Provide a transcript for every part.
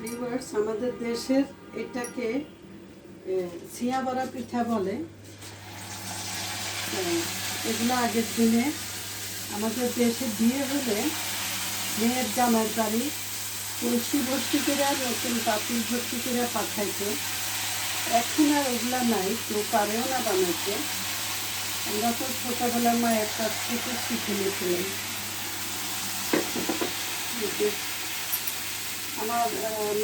Viewers আমাদের দেশের এটাকে ছিয়া বড়া পিঠা বলে। এগুলো আগের দিনে আমাদের দেশে বিয়ে হলে মেয়ের জামাই বাড়ি তুলসী ভর্তি করে নতুন পাতিল ভর্তি করে পাঠাইতো। এখন আর ওগুলা নাই, কেউ পারেও না বানাইতে। আমরা তো ছোটোবেলার মায়ের কাছ থেকে শিখে নিয়েছিলাম। আমার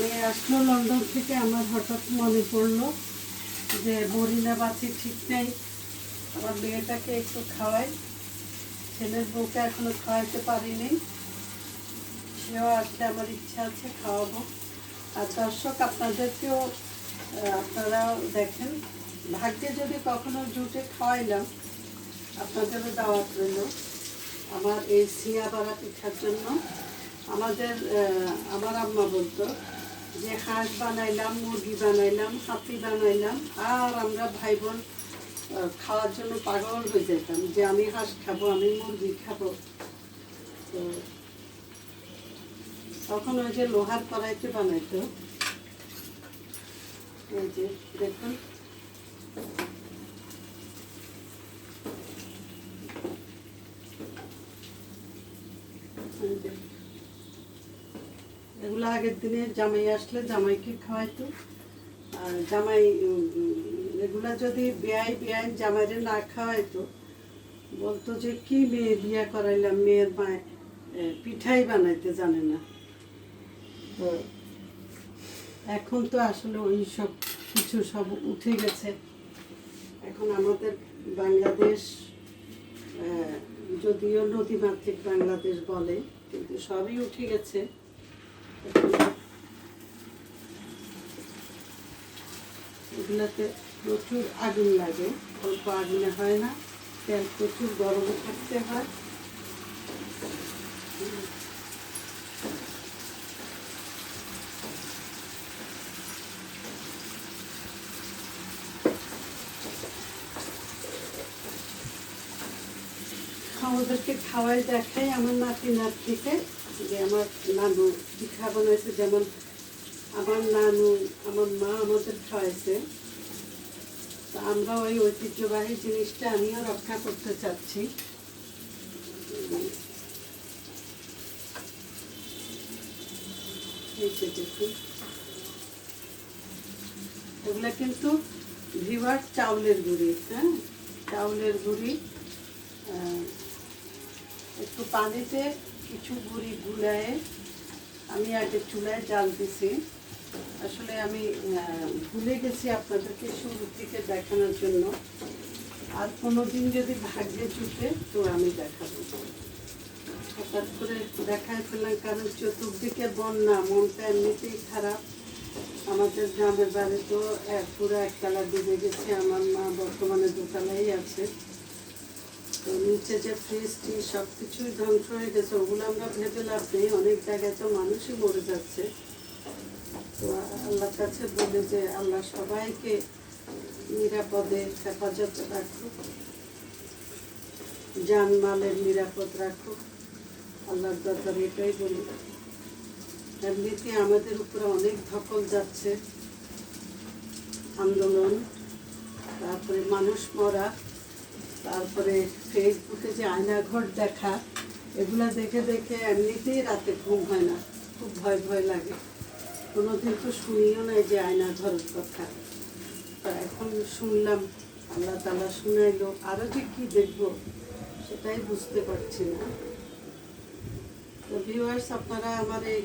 মেয়ে আসলো লন্ডন থেকে, আমার হঠাৎ মনে পড়ল যে মরিনা বাছি ঠিক নেই। আমার মেয়েটাকে একটু খাওয়াই। ছেলের বউকে এখনও খাওয়াইতে পারিনি। সেও আসলে আমার ইচ্ছা আছে খাওয়াবো। আর দর্শক, আপনাদেরকেও আপনারাও দেখেন, ভাগ্যে যদি কখনো জুটে খাওয়াইলাম, আপনাদেরও দাওয়াত রইল। আমার এই সিয়া বাড়া পিঠার জন্য। আমাদের আমার আম্মা বলতো যে হাঁস বানাইলাম, মুরগি বানাইলাম হাতি বানাইলাম, আর আমরা ভাই বোন খাওয়ার জন্য পাগল হয়ে যেতাম যে আমি হাঁস খাব, আমি মুরগি খাব। তো তখন ওই যে লোহার কড়াইতে বানাইতো। এই যে, দেখুন। এই যে। এগুলো আগের দিনে জামাই আসলে জামাইকে খাওয়াইতো। আর জামাই এগুলা যদি বেয়াই বেআইন জামাইরে না খাওয়াইতো, বলতো যে কি মেয়ে বিয়া করাইলাম, মেয়ের মায় পিঠাই বানাইতে জানে না। তো এখন তো আসলে ওই সব কিছু সব উঠে গেছে। এখন আমাদের বাংলাদেশ যদিও নদীমাতৃক বাংলাদেশ বলে, কিন্তু সবই উঠে গেছে। এগুলাতে প্রচুর আগুন লাগে, অল্প আগুনে হয় না, তেল প্রচুর গরমে থাকতে হয়। আমাদেরকে খাওয়াই দেখাই আমার নাতি নাতনিকে যে আমার নানু পিঠা বানাইছে, যেমন আমার নানু, আমার মা আমাদের খাওয়াইছে। তা আমরা ওই ঐতিহ্যবাহী জিনিসটা আমিও রক্ষা করতে চাচ্ছি। এগুলা কিন্তু ভিভার চাউলের গুঁড়ি হ্যাঁ? চাউলের গুঁড়ি একটু পানিতে কিছু গুঁড়ি গুলায়ে আমি আগে চুলায় জাল দিছি। আসলে আমি ভুলে গেছি আপনাদেরকে শুরু দিকে দেখানোর জন্য। আর কোনো দিন যদি ভাগ্যে জুটে তো আমি দেখাবো। হঠাৎ করে দেখায় ফেললাম, কারণ চতুর্দিকে বন্যা, মনটা এমনিতেই খারাপ। আমাদের গ্রামের বাড়ি তো এক পুরো একতলা ডুবে গেছে। আমার মা বর্তমানে দোতলাই আছে। নিচে যে ফ্রিজ ট্রিজ সব কিছুই ধ্বংস হয়ে গেছে, ওগুলো আমরা ভেবে লাভ নেই। অনেক জায়গায় তো মানুষই মরে যাচ্ছে। তো আল্লাহর কাছে বলে যে, আল্লাহ সবাইকে নিরাপদে হেফাজতে রাখুক। জানমালের নিরাপদ রাখুক। আল্লাহর দরকার এটাই বলি। এমনিতে আমাদের উপরে অনেক ধকল যাচ্ছে। আন্দোলন, তারপরে মানুষ মরা। তারপরে ফেসবুকে যে আয়নাঘর দেখা, এগুলা দেখে দেখে এমনিতেই রাতে ঘুম হয় না। খুব ভয় ভয় লাগে। কোনোদিন তো শুনিও নাই যে আয়না ঘরের কথা। তা এখন শুনলাম, আল্লাহ তালা শুনাইলো আরও যে কি দেখব সেটাই বুঝতে পারছি না। তো ভিউয়ার্স আপনারা আমার এই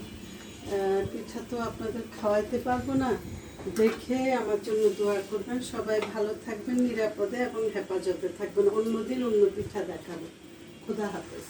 পিঠা তো আপনাদের খাওয়াইতে পারব না। দেখে আমার জন্য দোয়া করবেন। সবাই ভালো থাকবেন, নিরাপদে এবং হেফাজতে থাকবেন। অন্যদিন অন্য পিঠা দেখাবেন খুদা হাফেজ।